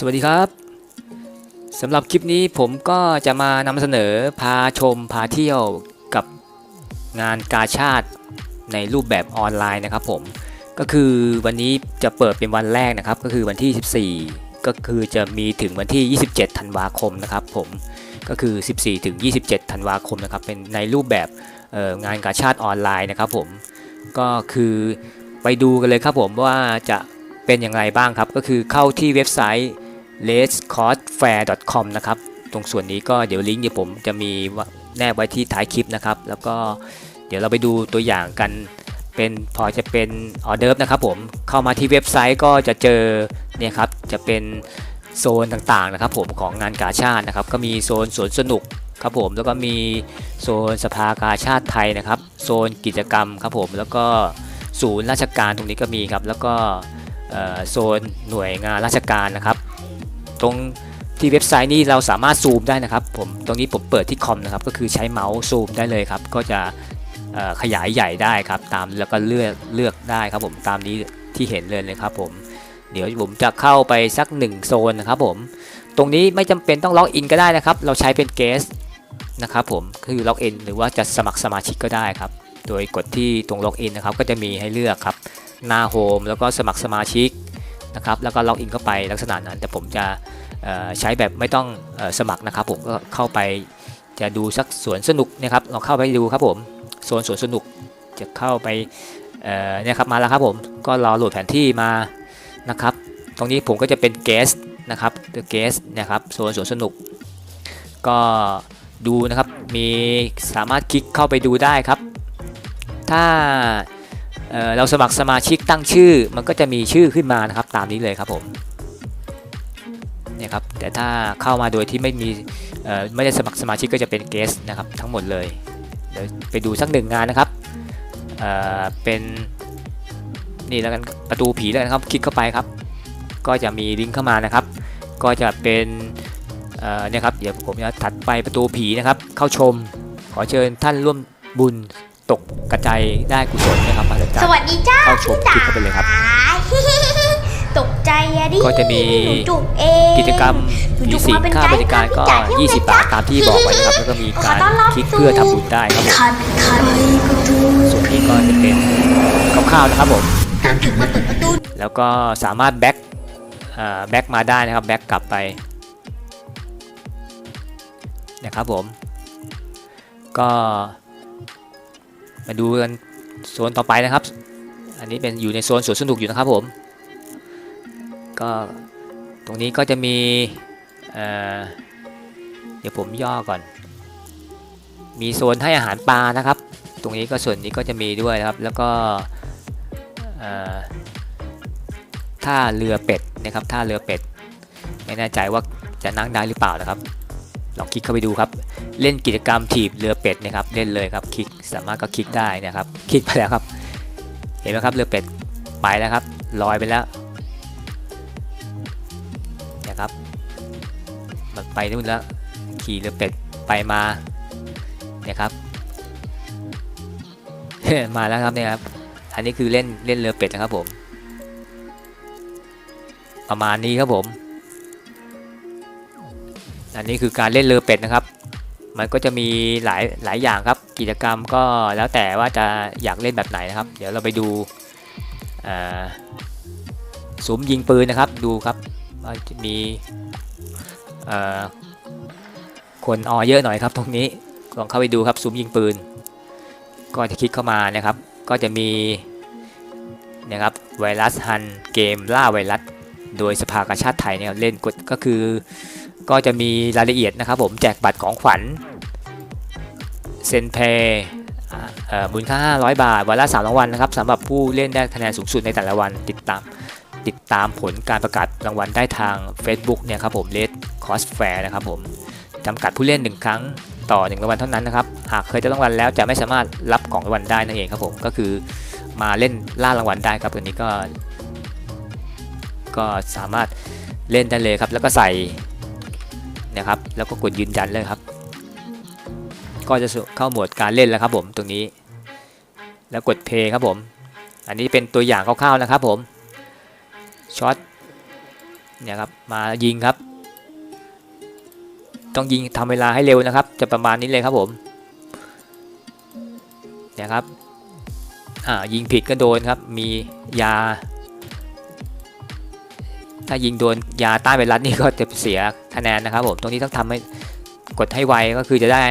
สวัสดีครับสำหรับคลิปนี้ผมก็จะมานำเสนอพาชมพาเที่ยวกับงานกาชาติในรูปแบบออนไลน์นะครับผมก็คือวันนี้จะเปิดเป็นวันแรกนะครับ ก็คือวันที่ 14 ก็คือจะมีถึงวันที่ 27 ธันวาคมนะครับผมก็คือ 14 ถึง 27 ธันวาคมนะครับเป็นในรูปแบบงานกาชาติออนไลน์นะครับผมก็คือไปดูกันเลยครับผมว่าจะเป็นอย่างไรบ้างครับ ก็คือเข้าที่เว็บไซต์ l e t c o s f a i r c o m นะครับ ตรงส่วนนี้ก็เดี๋ยวลิงก์เดี๋ยวผมจะมีแนบไว้ที่ท้ายคลิปนะครับ แล้วก็เดี๋ยวเราไปดูตัวอย่างกันเป็นพอจะเป็นออเดิร์ฟนะครับผมเข้ามาที่เว็บไซต์ก็จะเจอเนี่ยครับจะเป็นโซนต่างๆนะครับ ผมของงานกาชาตินะครับ ก็มีโซนสวนสนุกครับผมแล้วก็มีโซนสภากาชาติไทยนะครับ โซนกิจกรรมครับผมแล้วก็ศูนย์ราชการตรงนี้ก็มีครับ แล้วก็โซนหน่วยงานราชการนะครับ ตรงที่เว็บไซต์นี้เราสามารถซูมได้นะครับผมตรงนี้ผมเปิดที่คอมนะครับก็คือใช้เมาส์ซูมได้เลยครับ ก็จะขยายใหญ่ได้ครับ ตามแล้วก็เลือกเลือกได้ครับผมตามนี้ที่เห็นเลยนะครับผมเดี๋ยวผมจะเข้าไปสักหนึ่งโซนนะครับผมตรงนี้ไม่จำเป็นต้องล็อกอินก็ได้นะครับ เราใช้เป็นเกสนะครับผมคือล็อกอินหรือว่าจะสมัครสมาชิกก็ได้ครับ โดยกดที่ตรงล็อกอินนะครับก็จะมีให้เลือกครับหน้าโฮมแล้วก็สมัครสมาชิก นะครับแล้วก็ล็อกอินเข้าไปลักษณะนั้น แต่ผมจะใช้แบบไม่ต้องอสมัครนะครับ ผมก็เข้าไปจะดูสักสวนสนุกนะครับเราเข้าไปดูครับผมโซนสวนสนุกจะเข้าไปเนี่ยครับมาแล้วครับผมก็รอโหลดแผนที่มานะครับ ตรงนี้ผมก็จะเป็นเกสนะครับเกสนะครับโซนสวนสนุก ก็ดูนะครับมีสามารถคลิกเข้าไปดูได้ครับ ถ้า เเราสมัครสมาชิกตั้งชื่อ มันก็จะมีชื่อขึ้นมานะครับตามนี้เลยครับผมเนี่ยครับแต่ถ้าเข้ามาโดยที่ไม่มีไม่ได้สมัครสมาชิกก็จะเป็นเกสนะครับทั้งหมดเลยเดี๋ยวไปดูสักหนึ่งงานนะครับเเป็นนี่แล้วกันประตูผีแล้วกันครับคลิกเข้าไปครับ ก็จะมีลิงก์เข้ามานะครับ ก็จะเป็นเเนี่ยครับเดี๋ยวผมจะถัดไปประตูผีนะครับ เข้าชมขอเชิญท่านร่วมบุญ ตกกระจายได้กุศลนะครับมาจากสวัสดีจ้าเข้าชมพี่คลิกเข้าไปเลยครับ ตกใจอะดิก็จะมีหนูจุกเองกิจกรรมหนูมีจุกสิ่งมาเป็นค่าไกบด์ริการก็พาพี่20จ๋บาทตามที่บอกไว้นะครับ แล้วก็มีการคลิกเพื่อทำบุญได้ครับผมคันคันส่วนนี้ก็จะเป็นคร่าวๆนะครับผมถึงมาเปิดประตูแล้วก็สามารถแบ็กแบ็กมาได้นะครับแบ็กกลับไปนะครับผมก็ มาดูกันโซนต่อไปนะครับ อันนี้เป็นอยู่ในโซนสวนสนุกอยู่นะครับผม ก็ตรงนี้ก็จะมีเเดี๋ยวผมย่อก่อน มีโซนให้อาหารปลานะครับ ตรงนี้ก็ส่วนนี้ก็จะมีด้วยนะครับ แล้วก็ท่าเรือเป็ดนะครับท่าเรือเป็ด ไม่แน่ใจว่าจะนั่งได้หรือเปล่านะครับ ลองคลิกเข้าไปดูครับ เล่นกิจกรรมถีบเรือเป็ดนะครับ เล่นเลยครับ คลิกสามารถก็คลิกได้นะครับ คลิกไปแล้วครับ เห็นไหมครับเรือเป็ดไปแล้วครับ ลอยไปแล้วนะครับ มันไปนู่นแล้ว ขี่เรือเป็ดไปมาเนี่ยครับ มาแล้วครับเนี่ยครับ อันนี้คือเล่นเล่นเรือเป็ดนะครับผม ประมาณนี้ครับผม อันนี้คือการเล่นเรือเป็ดนะครับ มันก็จะมีหลายหลายอย่างครับ กิจกรรมก็แล้วแต่ว่าจะอยากเล่นแบบไหนนะครับ เดี๋ยวเราไปดูสุมยิงปืนนะครับ ดูครับว่าจะมีคนออเยอะหน่อยครับตรงนี้ลองเข้าไปดูครับสุมยิงปืน ก็จะคลิกเข้ามานะครับ ก็จะมีนะครับไวรัสฮันเกมล่าไวรัส โดยสภากาชาติไทยเนี่ยเล่นกดก็คือ ก็จะมีรายละเอียดนะครับผมแจกบัตรของขวัญเซนเพย์มูลค่า 500 บาท วันละ3รางวัลนะครับสำหรับผู้เล่นได้คะแนนสูงสุดในแต่ละวันติดตามติดตามผลการประกาศรางวัลได้ทาง Facebook เนี่ยครับผม Red Cross Fair นะครับผมจำกัดผู้เล่น 1 ครั้งต่อ 1 รางวัลเท่านั้นนะครับ หากเคยได้รางวัลแล้วจะไม่สามารถรับของรางวัลได้นั่นเองครับผมก็คือมาเล่นล่ารางวัลได้ครับตัวนี้ก็ ก็สามารถเล่นได้เลยครับ แล้วก็ใส่ นะครับ แล้วก็กดยืนยันเลยครับ ก็จะเข้าโหมดการเล่นแล้วครับผมตรงนี้ แล้วกดเพย์ครับผม อันนี้เป็นตัวอย่างคร่าวๆนะครับผมช็อตเนี่ยครับมายิงครับ ต้องยิงทำเวลาให้เร็วนะครับ จะประมาณนี้เลยครับผมเนี่ยครับอ่ายิงผิดก็โดนครับ มียา ถ้ายิงโดนยาต้านไวรัสนี่ก็จะเสียคะแนนนะครับผมตรงนี้ต้องทำให้กดให้ไวก็คือจะได้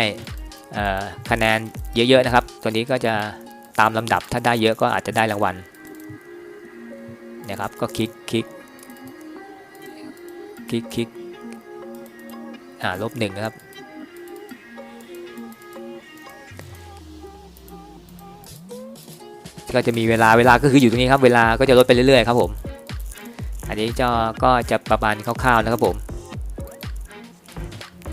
คะแนนเยอะๆนะครับ ตัวนี้ก็จะตามลำดับถ้าได้เยอะก็อาจจะได้รางวัลนะครับก็คลิกคลิกคลิกคลิกอ่าลบหนึ่งนะครับก็จะมีเวลาเวลาก็คืออยู่ตรงนี้ครับเวลาก็จะลดไปเรื่อยๆครับผม อันนี้จะก็จะประมาณคร่าวๆนะครับผม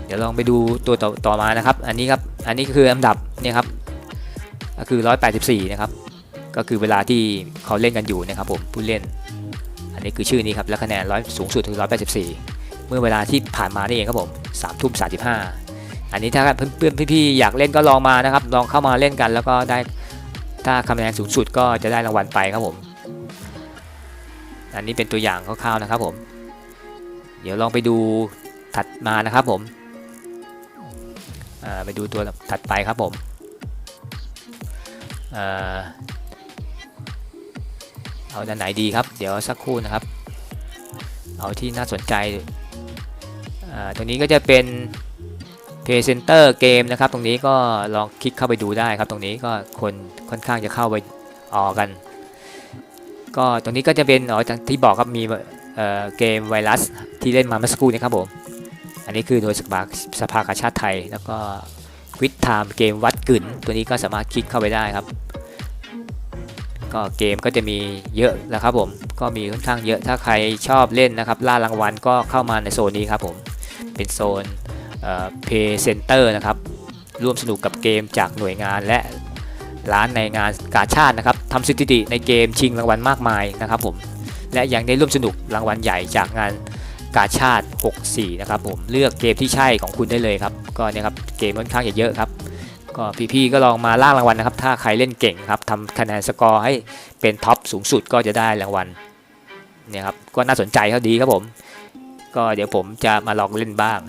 เดี๋ยวลองไปดูตัวต่อต่อมานะครับ อันนี้ครับ อันนี้คืออันดับเนี่ยครับ ก็คือ 184 นะครับ ก็คือเวลาที่เขาเล่นกันอยู่นะครับผมผู้เล่น อันนี้คือชื่อนี้ครับ และคะแนนร้อยสูงสุดคือ 184 เมื่อเวลาที่ผ่านมานี่เองครับผม3ทุ่ม35อันนี้ถ้าเพื่อนๆพี่ๆอยากเล่นก็ลองมานะครับ ลองเข้ามาเล่นกันแล้วก็ได้ถ้าคะแนนสูงสุดก็จะได้รางวัลไปครับผม อันนี้เป็นตัวอย่างคร่าวๆนะครับผม เดี๋ยวลองไปดูถัดมานะครับผมไปดูตัวถัดไปครับผมอ่าเอาด้านไหนดีครับ เดี๋ยวสักครู่นะครับ เอาที่น่าสนใจตรงนี้ก็จะเป็น Play Center เกมนะครับ ตรงนี้ก็ลองคลิกเข้าไปดูได้ครับ ตรงนี้ก็คนค่อนข้างจะเข้าไปออกกัน ก็ตรงนี้ก็จะเป็นอ๋ออย่างที่บอกครับมีเอ่อเกมไวรัสที่เล่นมาเมื่อสักครู่นี้ครับผม อันนี้คือโดยสภาสภากาชาติไทย แล้วก็ควิดไทม์เกมวัดกึ่นตัวนี้ก็สามารถคลิกเข้าไปได้ครับ ก็เกมก็จะมีเยอะนะครับผม ก็มีค่อนข้างเยอะถ้าใครชอบเล่นนะครับ ล่ารางวัลก็เข้ามาในโซนนี้ครับผม เป็นโซนเอ่อ Play Center นะครับ ร่วมสนุกกับเกมจากหน่วยงานและร้านในงานกาชาตินะครับ ทำสถิติในเกมชิงรางวัลมากมายนะครับผมและยังได้ร่วมสนุกรางวัลใหญ่จากงานกาชาติ 64 นะครับผมเลือกเกมที่ใช่ของคุณได้เลยครับ ก็เนี่ยครับเกมค่อนข้างจะเยอะครับ ก็พี่ๆก็ลองมาล่ารางวัลนะครับ ถ้าใครเล่นเก่งครับทำคะแนนสกอร์ให้เป็นท็อปสูงสุดก็จะได้รางวัลเนี่ยครับก็น่าสนใจเขาดีครับผม ก็เดี๋ยวผมจะมาลองเล่นบ้าง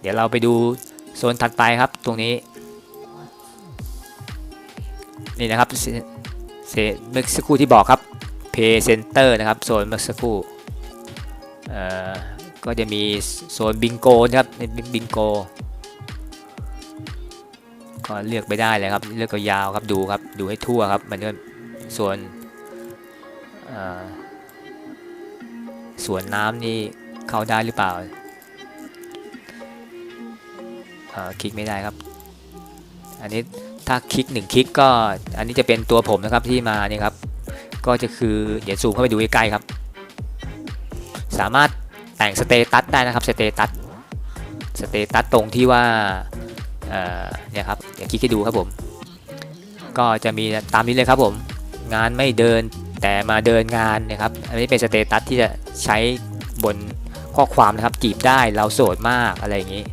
เดี๋ยวเราไปดูโซนถัดไปครับตรงนี้ นี่นะครับเซเซเมื่อสักครู่ที่บอกครับ Pay Center นะครับโซนเมื่อสักครู่เอ่อก็จะมีโซนบิงโกนะครับบิงโกก็เลือกไปได้เลยครับเลือกยาวครับดูครับดูให้ทั่วครับมันก็ส่วนส่วนน้ำนี่เข้าได้หรือเปล่าคลิกไม่ได้ครับ อันนี้ ถ้าคลิกหนึ่งคลิกก็อันนี้จะเป็นตัวผมนะครับที่มานี่ครับ ก็จะคือเดี๋ยวซูมเข้าไปดูใกล้ๆครับ สามารถแต่งสเตตัสได้นะครับสเตตัสสเตตัสตรงที่ว่าเอ่อเนี่ยครับเดี๋ยวคลิกให้ดูครับผม ก็จะมีตามนี้เลยครับผม งานไม่เดินแต่มาเดินงานนะครับ อันนี้เป็นสเตตัสที่จะใช้บนข้อความนะครับจีบได้เราโสดมากอะไรอย่างนี้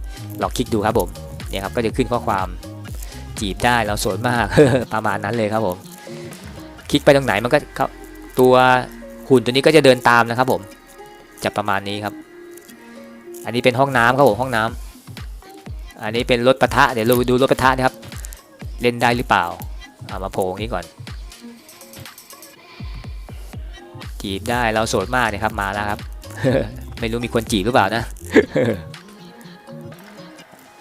ลองคลิกดูครับผมเนี่ยครับก็จะขึ้นข้อความ จีบได้เราโสดมาก ประมาณนั้นเลยครับผม คลิกไปตรงไหนมันก็ตัวหุ่นตัวนี้ก็จะเดินตามนะครับผมจะประมาณนี้ครับ อันนี้เป็นห้องน้ำครับผมห้องน้ำอันนี้เป็นรถปะทะเดี๋ยวเราดูรถปะทะนะครับ เล่นได้หรือเปล่าเอามาโผล่งนี้ก่อน จีบได้เราโสดมากเนี่ยครับมาแล้วครับ ไม่รู้มีคนจีบหรือเปล่านะ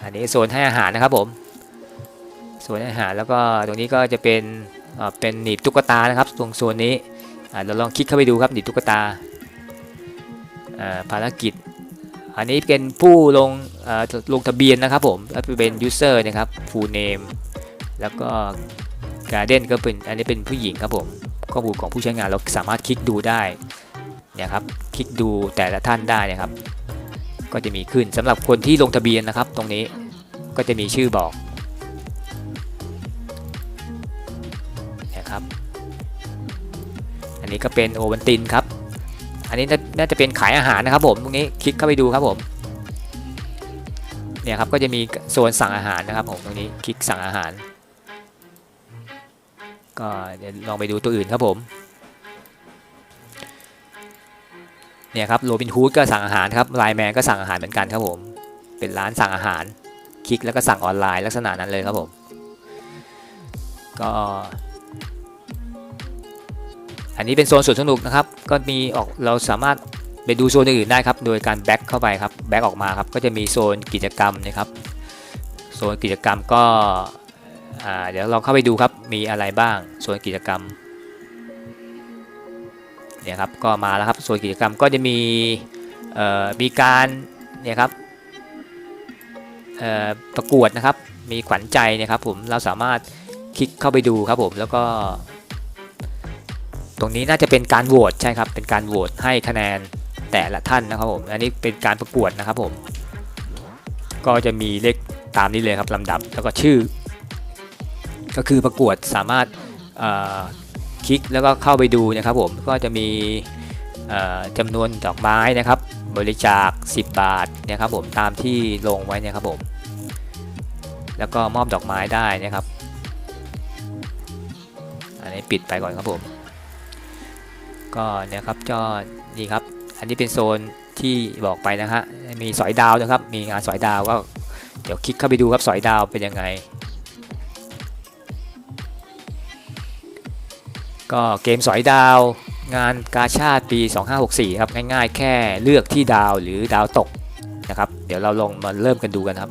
อันนี้โซนให้อาหารนะครับผม โซนให้อาหารแล้วก็ตรงนี้ก็จะเป็นเป็นหนีบตุ๊กตานะครับ ตรงโซนนี้เราลองคลิกเข้าไปดูครับหนีบตุ๊กตาภารกิจ อันนี้เป็นผู้ลงลงทะเบียนนะครับผมแล้วเป็น user นะครับ full name แล้วก็ garden ก็เป็นอันนี้เป็นผู้หญิงครับผมข้อมูลของผู้ใช้งานเราสามารถคลิกดูได้เนี่ยครับคลิกดูแต่ละท่านได้นะครับ ก็จะมีขึ้นสำหรับคนที่ลงทะเบียนนะครับ ตรงนี้ก็จะมีชื่อบอก นนี้ก็เป็นโอวันตินครับ อันนี้น่าจะเป็นขายอาหารนะครับผมตรงนี้คลิกเข้าไปดูครับผม เนี่ยครับก็จะมีโซนสั่งอาหารนะครับผมตรงนี้คลิกสั่งอาหาร ก็เดี๋ยวลองไปดูตัวอื่นครับผม เนี่ยครับโรบินฮูดก็สั่งอาหารครับไลแมนก็สั่งอาหารเหมือนกันครับผม เป็นร้านสั่งอาหาร คลิกแล้วก็สั่งออนไลน์ลักษณะนั้นเลยครับผม ก็ อันนี้เป็นโซนสวนสนุกนะครับ ก็มีออกเราสามารถไปดูโซนอื่นๆได้ครับ โดยการแบ็คเข้าไปครับ แบ็คออกมาครับ ก็จะมีโซนกิจกรรมนะครับ โซนกิจกรรมก็ เดี๋ยวเราเข้าไปดูครับ มีอะไรบ้าง โซนกิจกรรม เนี่ยครับ ก็มาแล้วครับ โซนกิจกรรมก็จะมี มีการ เนี่ยครับประกวดนะครับ มีขวัญใจนะครับผม เราสามารถคลิกเข้าไปดูครับผม แล้วก็ ตรงนี้น่าจะเป็นการโหวตใช่ครับเป็นการโหวตให้คะแนนแต่ละท่านนะครับผมอันนี้เป็นการประกวดนะครับผม ก็จะมีเลขตามนี้เลยครับลำดับแล้วก็ชื่อ ก็คือประกวดสามารถคลิกแล้วก็เข้าไปดูนะครับผมก็จะมีจำนวนดอกไม้นะครับ บริจาค 10 บาทนะครับผมตามที่ลงไว้นะครับผม แล้วก็มอบดอกไม้ได้นะครับ อันนี้ปิดไปก่อนครับผม ก็เนี่ยครับก็นี่ครับ อันนี้เป็นโซนที่บอกไปนะฮะมีสอยดาวนะครับ มีงานสอยดาวก็เดี๋ยวคลิกเข้าไปดูครับสอยดาวเป็นยังไง ก็เกมสอยดาวงานกาชาติปี 2564 ครับ ง่ายๆ แค่เลือกที่ดาวหรือดาวตกนะครับ เดี๋ยวเราลงมาเริ่มกันดูกันครับ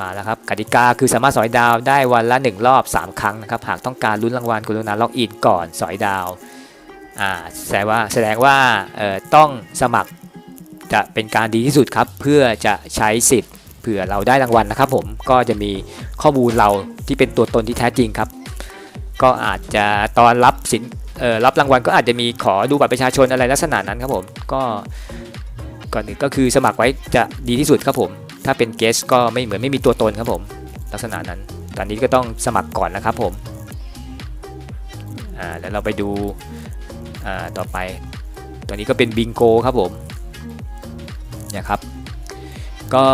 มาแล้วครับกติกาคือสามารถสอยดาวได้วันละ 1 รอบ 3 ครั้งนะครับหากต้องการลุ้นรางวัลกรุณาล็อกอินก่อนสอยดาวอ่าแสดงว่าแสดงว่าเอ่อต้องสมัครจะเป็นการดีที่สุดครับเพื่อจะใช้สิทธิ์เผื่อเราได้รางวัลนะครับผมก็จะมีข้อมูลเราที่เป็นตัวตนที่แท้จริงครับ ก็อาจจะตอนรับสินเอ่อรับรางวัลก็อาจจะมีขอดูบัตรประชาชนอะไรลักษณะนั้นครับผมก็ก่อนอื่นก็คือสมัครไว้จะดีที่สุดครับผม ถ้าเป็นเกสก็ไม่เหมือนไม่มีตัวตนครับผม ลักษณะนั้น ตอนนี้ก็ต้องสมัครก่อนนะครับผมอ่าแล้วเราไปดูอ่าต่อไป ตัวนี้ก็เป็นบิงโกครับผมเนี่ยครับก็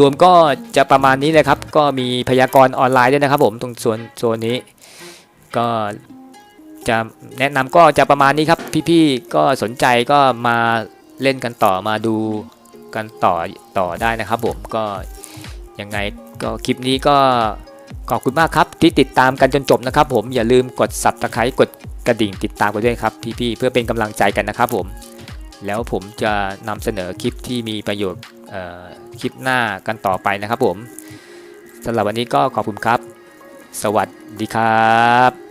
รวมๆก็จะประมาณนี้เลยครับ ก็มีพยากรณ์ออนไลน์ด้วยนะครับผมตรงโซนโซนนี้ ก็จะแนะนำก็จะประมาณนี้ครับ พี่ๆก็สนใจก็มาเล่นกันต่อมาดู กันต่อต่อได้นะครับผมก็ยังไงก็คลิปนี้ก็ขอบคุณมากครับที่ติดตามกันจนจบนะครับผมอย่าลืมกด subscribe กดกระดิ่งติดตามกันด้วยครับพี่ๆเพื่อเป็นกำลังใจกันนะครับผมแล้วผมจะนำเสนอคลิปที่มีประโยชน์คลิปหน้ากันต่อไปนะครับผมสำหรับวันนี้ก็ขอบคุณครับ สวัสดีครับ